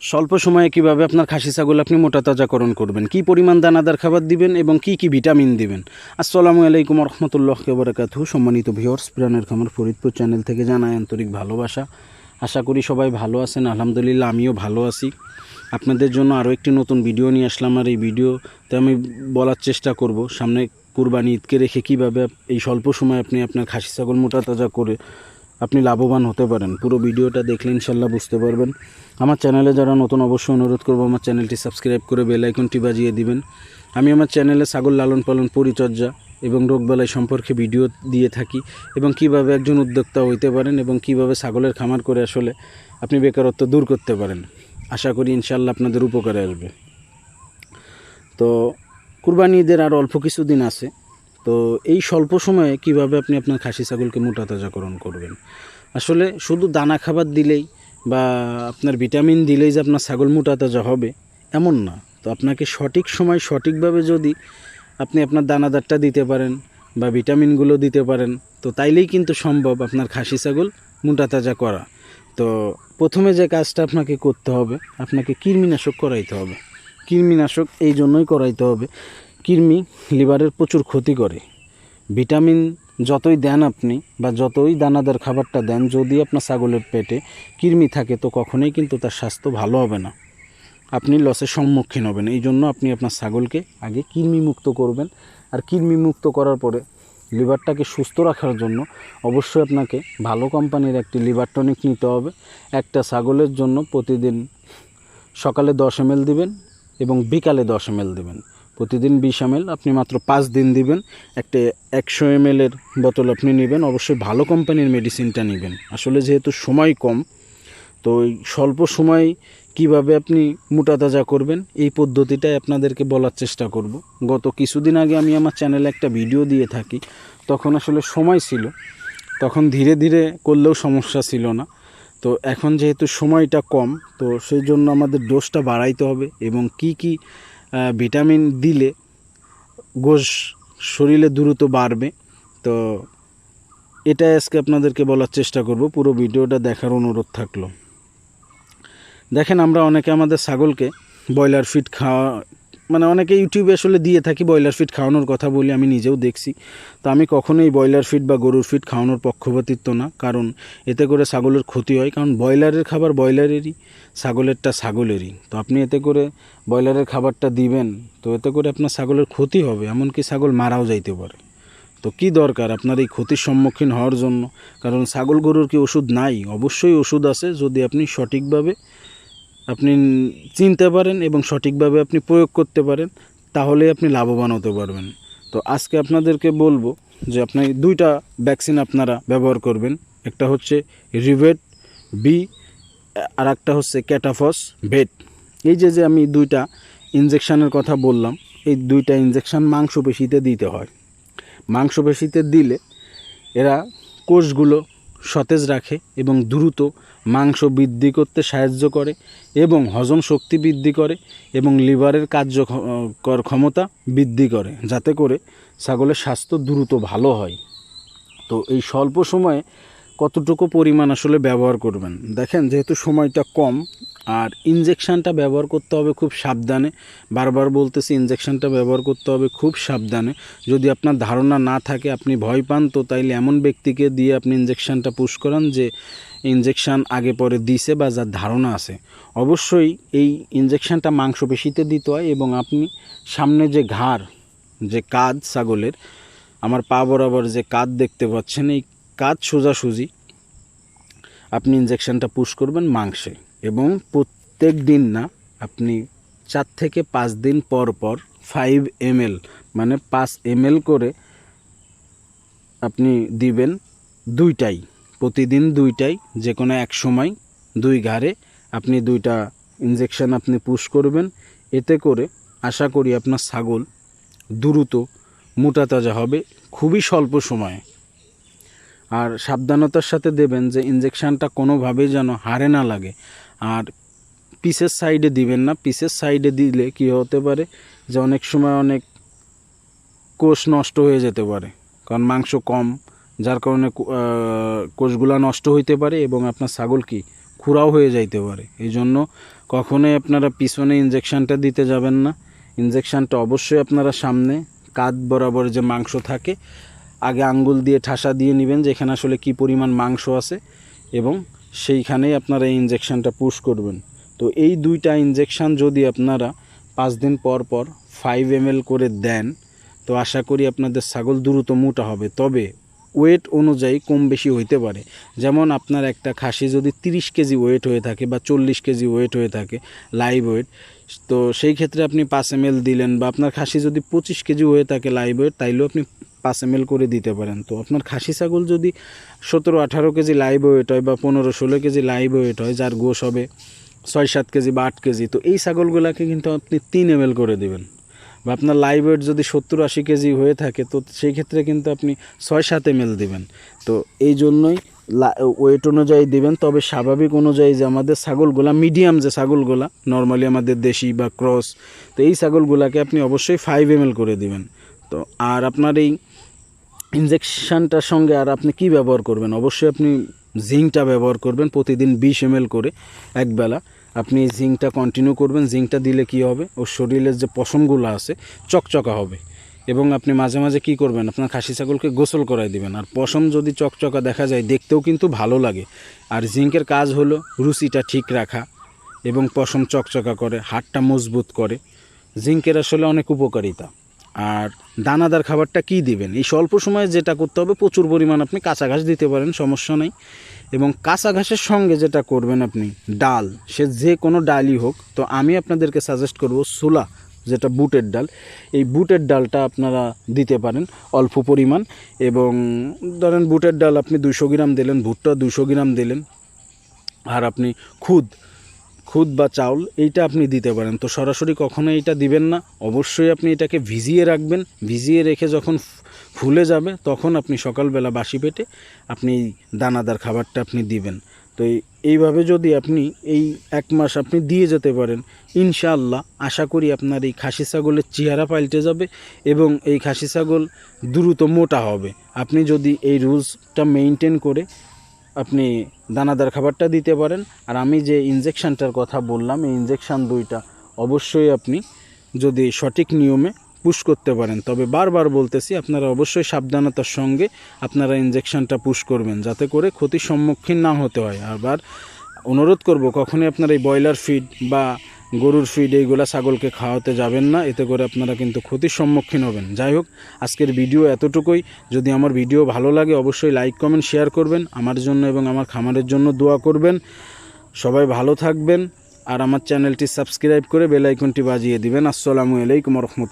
স্বল্প সময়ে কীভাবে আপনার খাসি ছাগল আপনি মোটা তাজাকরণ করবেন? কি পরিমাণ দানাদার খাবার দিবেন এবং কি কি ভিটামিন দিবেন? আসসালামু আলাইকুম রহমতুল্লাহ বরাকাতু সম্মানিত ভিওর্স প্রাণের খামার ফরিদপুর চ্যানেল থেকে জানাই আন্তরিক ভালোবাসা। আশা করি সবাই ভালো আছেন, আলহামদুলিল্লাহ আমিও ভালো আছি। আপনাদের জন্য আরও একটি নতুন ভিডিও নিয়ে আসলাম আর এই ভিডিওতে আমি বলার চেষ্টা করব, সামনে কুরবানি ঈদকে রেখে কীভাবে এই স্বল্প সময় আপনি আপনার খাসি ছাগল মোটা তাজা করে আপনি লাভবান হতে পারেন। পুরো ভিডিওটা দেখলে ইনশাল্লাহ বুঝতে পারবেন। আমার চ্যানেলে যারা নতুন, অবশ্যই অনুরোধ করব আমার চ্যানেলটি সাবস্ক্রাইব করে বেল আইকনটি বাজিয়ে দিবেন। আমি আমার চ্যানেলে ছাগল লালন পালন পরিচর্যা এবং রোগবালাই সম্পর্কে ভিডিও দিয়ে থাকি এবং কীভাবে একজন উদ্যোক্তা হইতে পারেন এবং কীভাবে ছাগলের খামার করে আসলে আপনি বেকারত্ব দূর করতে পারেন। আশা করি ইনশাল্লাহ আপনাদের উপকারে আসবে। তো কুরবানি ঈদের আর অল্প কিছুদিন আছে। তো এই স্বল্প সময়ে কীভাবে আপনি আপনার খাসি ছাগলকে মোটা তাজাকরণ করবেন? আসলে শুধু দানা খাবার দিলেই বা আপনার ভিটামিন দিলেই যে আপনার ছাগল মোটা তাজা হবে, এমন না। তো আপনাকে সঠিক সময় সঠিকভাবে যদি আপনি আপনার দানাদারটা দিতে পারেন বা ভিটামিনগুলো দিতে পারেন, তো তাইলেই কিন্তু সম্ভব আপনার খাসি ছাগল মোটা তাজা করা। তো প্রথমে যে কাজটা আপনাকে করতে হবে, আপনাকে কৃমিনাশক করাইতে হবে। কৃমিনাশক এই জন্যই করাইতে হবে কৃমি লিভারের প্রচুর ক্ষতি করে। ভিটামিন যতই দেন আপনি বা যতই দানাদার খাবারটা দেন, যদি আপনার ছাগলের পেটে কৃমি থাকে, তো কখনোই কিন্তু তার স্বাস্থ্য ভালো হবে না। আপনি লসের সম্মুখীন হবেন। এই জন্য আপনি আপনার ছাগলকে আগে কৃমিমুক্ত করবেন। আর কৃমিমুক্ত করার পরে লিভারটাকে সুস্থ রাখার জন্য অবশ্যই আপনাকে ভালো কোম্পানির একটি লিভার টনিক নিতে হবে। একটা ছাগলের জন্য প্রতিদিন সকালে দশ এম দিবেন এবং বিকালে দশ এম দিবেন। প্রতিদিন বিশ এম আপনি মাত্র পাঁচ দিন দিবেন। একটা একশো এম এর বোতল আপনি নেবেন, অবশ্যই ভালো কোম্পানির মেডিসিনটা নেবেন। আসলে যেহেতু সময় কম, তো এই স্বল্প সময় কীভাবে আপনি মোটা তাজা করবেন, এই পদ্ধতিটাই আপনাদেরকে বলার চেষ্টা করব। গত কিছুদিন আগে আমি আমার চ্যানেলে একটা ভিডিও দিয়ে থাকি, তখন আসলে সময় ছিল। তখন ধীরে ধীরে করলেও সমস্যা ছিল না। তো এখন যেহেতু সময়টা কম, তো সেই জন্য আমাদের ডোজটা বাড়াইতে হবে এবং কি কি ভিটামিন দিলে গোশ শরীরে দ্রুত বাড়বে। তো এটা আজকে আপনাদেরকে বলার চেষ্টা করব। পুরো ভিডিওটা দেখার অনুরোধ থাকল। দেখেন আমরা অনেকে আমাদের ছাগলকে ব্রয়লার ফিট খাওয়া মানে অনেকে ইউটিউবে আসলে দিয়ে থাকি ব্রয়লার ফিট খাওয়ানোর কথা বলি, আমি নিজেও দেখছি। তো আমি কখনোই ব্রয়লার ফিট বা গরুর ফিট খাওয়ানোর পক্ষপাতিত্ব না, কারণ এতে করে ছাগলের ক্ষতি হয়। কারণ ব্রয়লারের খাবার ব্রয়লারেরই, ছাগলেরটা ছাগলেরই। তো আপনি এতে করে ব্রয়লারের খাবারটা দিবেন, তো এতে করে আপনার ছাগলের ক্ষতি হবে, এমনকি ছাগল মারাও যাইতে পারে। তো কি দরকার আপনার এই ক্ষতির সম্মুখীন হওয়ার জন্য? কারণ ছাগল গরুর কি ওষুধ নাই? অবশ্যই ওষুধ আছে, যদি আপনি সঠিকভাবে আপনি চিনতে পারেন এবং সঠিকভাবে আপনি প্রয়োগ করতে পারেন, তাহলে আপনি লাভবান হতে পারবেন। তো আজকে আপনাদেরকে বলব যে আপনি দুইটা ভ্যাকসিন আপনারা ব্যবহার করবেন। একটা হচ্ছে রিভেট বি আর একটা হচ্ছে ক্যাটাফস ভেট এই যে যে আমি দুইটা ইনজেকশানের কথা বললাম, এই দুইটা ইনজেকশান মাংসপেশিতে দিতে হয়। মাংসপেশিতে দিলে এরা কোষগুলো সতেজ রাখে এবং দ্রুত মাংস বৃদ্ধি করতে সাহায্য করে এবং হজম শক্তি বৃদ্ধি করে এবং লিভারের কার্যকর ক্ষমতা বৃদ্ধি করে, যাতে করে ছাগলের স্বাস্থ্য দ্রুত ভালো হয়। তো এই স্বল্প সময়ে কতটুকু পরিমাণ আসলে ব্যবহার করবেন? দেখেন, যেহেতু সময়টা কম, আর ইনজেকশানটা ব্যবহার করতে হবে খুব সাবধানে। বারবার বলতেছি ইনজেকশানটা ব্যবহার করতে হবে খুব সাবধানে। যদি আপনার ধারণা না থাকে, আপনি ভয় পান, তো তাইলে এমন ব্যক্তিকে দিয়ে আপনি ইনজেকশানটা পুশ করান যে ইনজেকশান আগে পরে দিছে বা যার ধারণা আছে। অবশ্যই এই ইনজেকশানটা মাংসপেশিতে দিতে হয় এবং আপনি সামনে যে ঘাড়, যে কাঁধ ছাগলের, আমার পা বরাবর যে কাঁধ দেখতে পাচ্ছেন, এই কাঁধ সোজাসুজি। আপনি ইনজেকশনটা পুশ করবেন মাংসে এবং প্রত্যেক দিন না, আপনি চার থেকে পাঁচ দিন পর পর ফাইভ এমএল মানে পাঁচ এমএল করে আপনি দিবেন দুইটাই, প্রতিদিন দুইটাই যে কোনো এক সময় দুই ঘাড়ে আপনি দুইটা ইনজেকশন আপনি পুশ করবেন। এতে করে আশা করি আপনার ছাগল দ্রুত মোটা তাজা হবে, খুবই স্বল্প সময়ে। আর সাবধানতার সাথে দেবেন যে ইনজেকশানটা কোনোভাবেই যেন হারে না লাগে। আর পিসের সাইডে দিবেন না। পিসের সাইডে দিলে কি হতে পারে যে অনেক সময় অনেক কোষ নষ্ট হয়ে যেতে পারে। কারণ মাংস কম, যার কারণে কোষগুলা নষ্ট হইতে পারে এবং আপনার ছাগল কি? খুঁড়াও হয়ে যাইতে পারে। এই জন্য কখনোই আপনারা পিছনে ইঞ্জেকশনটা দিতে যাবেন না। ইঞ্জেকশনটা অবশ্যই আপনারা সামনে, কাঁধ বরাবর যে মাংস থাকে আগে আঙ্গুল দিয়ে ঠাসা দিয়ে নেবেন যে এখানে আসলে কি পরিমাণ মাংস আছে, এবং সেইখানেই আপনারা এই ইঞ্জেকশনটা পুশ করবেন। তো এই দুইটা ইঞ্জেকশন যদি আপনারা পাঁচ দিন পর পর ফাইভ এম করে দেন, তো আশা করি আপনাদের ছাগল দ্রুত মোটা হবে। তবে ওয়েট অনুযায়ী কম বেশি হইতে পারে। যেমন আপনার একটা খাসি যদি তিরিশ কেজি ওয়েট হয়ে থাকে বা চল্লিশ কেজি ওয়েট হয়ে থাকে লাইভ ওয়েট তো সেই ক্ষেত্রে আপনি পাঁচ এম দিলেন, বা আপনার খাসি যদি পঁচিশ কেজি হয়ে থাকে লাইভ ওয়েট তাইলেও আপনি পাঁচ এম করে দিতে পারেন। তো আপনার খাসি ছাগল যদি সতেরো, আঠারো কেজি লাইভ ওয়েট হয় বা পনেরো, ষোলো কেজি লাইভ ওয়েট হয়, যার গোশ হবে ছয়, সাত কেজি বা আট কেজি, তো এই ছাগলগুলোকে কিন্তু আপনি তিন এম করে দেবেন। বা আপনার লাইভ ওয়েট যদি সত্তর, আশি কেজি হয়ে থাকে, তো সেই ক্ষেত্রে কিন্তু আপনি ছয়, সাত এম দিবেন। তো এই জন্যই ওয়েট অনুযায়ী দিবেন, তবে স্বাভাবিক অনুযায়ী যে আমাদের ছাগলগুলা মিডিয়াম যে ছাগলগুলা নর্মালি আমাদের দেশি বা ক্রস তো এই ছাগলগুলাকে আপনি অবশ্যই ফাইভ এম করে দিবেন। তো আর আপনার এই ইনজেকশনটার সঙ্গে আর আপনি কি ব্যবহার করবেন? অবশ্যই আপনি জিঙ্কটা ব্যবহার করবেন প্রতিদিন বিশ এম করে একবেলা আপনি জিঙ্কটা কন্টিনিউ করবেন। জিঙ্কটা দিলে কি হবে? ওর শরীরের যে পশমগুলো আছে, চকচকা হবে। এবং আপনি মাঝে মাঝে কি করবেন? আপনার খাসি ছাগলকে গোসল করাই দিবেন। আর পশম যদি চকচকা দেখা যায়, দেখতেও কিন্তু ভালো লাগে। আর জিঙ্কের কাজ হলো রুচিটা ঠিক রাখা এবং পশম চকচকা করে, হাড়টা মজবুত করে। জিঙ্কের আসলে অনেক উপকারিতা। আর দানাদার খাবারটা কি দিবেন? এই স্বল্প সময়ে যেটা করতে হবে, প্রচুর পরিমাণ আপনি কাঁচা ঘাস দিতে পারেন, সমস্যা নেই। এবং কাঁচা ঘাসের সঙ্গে যেটা করবেন আপনি, ডাল, সে যে কোনো ডালই হোক, তো আমি আপনাদেরকে সাজেস্ট করব সোলা যেটা বুটের ডাল। এই বুটের ডালটা আপনারা দিতে পারেন অল্প পরিমাণ। এবং ধরেন বুটের ডাল আপনি দুশো গ্রাম দিলেন, ভুট্টা দুশো গ্রাম দিলেন। আর আপনি খুদ খুদ বা চাউল, এইটা আপনি দিতে পারেন। তো সরাসরি কখনো এইটা দিবেন না। অবশ্যই আপনি এটাকে ভিজিয়ে রাখবেন। ভিজিয়ে রেখে যখন ফুলে যাবে, তখন আপনি সকালবেলা বাসি পেটে আপনি দানাদার খাবারটা আপনি দিবেন। তো এই- এইভাবে যদি আপনি এই এক মাস আপনি দিয়ে যেতে পারেন, ইনশাআল্লাহ আশা করি আপনার এই খাসি ছাগলের চেহারা পাল্টে যাবে এবং এই খাসি ছাগল দ্রুত মোটা হবে। আপনি যদি এই রুলসটা মেনটেন করে আপনি দানাদার খাবারটা দিতে পারেন। আর আমি যে ইনজেকশানটার কথা বললাম, এই ইনজেকশান দুইটা অবশ্যই আপনি যদি সঠিক নিয়মে পুশ করতে পারেন। তবে বারবার বলতেছি, আপনারা অবশ্যই সাবধানতার সঙ্গে আপনারা ইনজেকশানটা পুশ করবেন, যাতে করে ক্ষতির সম্মুখীন না হতে হয়। আবার অনুরোধ করব, কখনই আপনার এই ব্রয়লার ফিড বা গরুর ফিড এইগুলা ছাগলকে খাওয়াতে যাবেন না, এতে করে আপনারা কিন্তু ক্ষতির সম্মুখীন হবেন। যাই হোক, আজকের ভিডিও এতটুকুই। যদি আমার ভিডিও ভালো লাগে, অবশ্যই লাইক কমেন্ট শেয়ার করবেন। আমার জন্য এবং আমার খামারের জন্য দোয়া করবেন। সবাই ভালো থাকবেন। আর আমার চ্যানেলটি সাবস্ক্রাইব করে বেলাইকনটি বাজিয়ে দিবেন। আসসালামু আলাইকুম রহমতুল্লাহ।